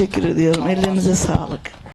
teşekkür ediyorum. Ellerinize sağlık.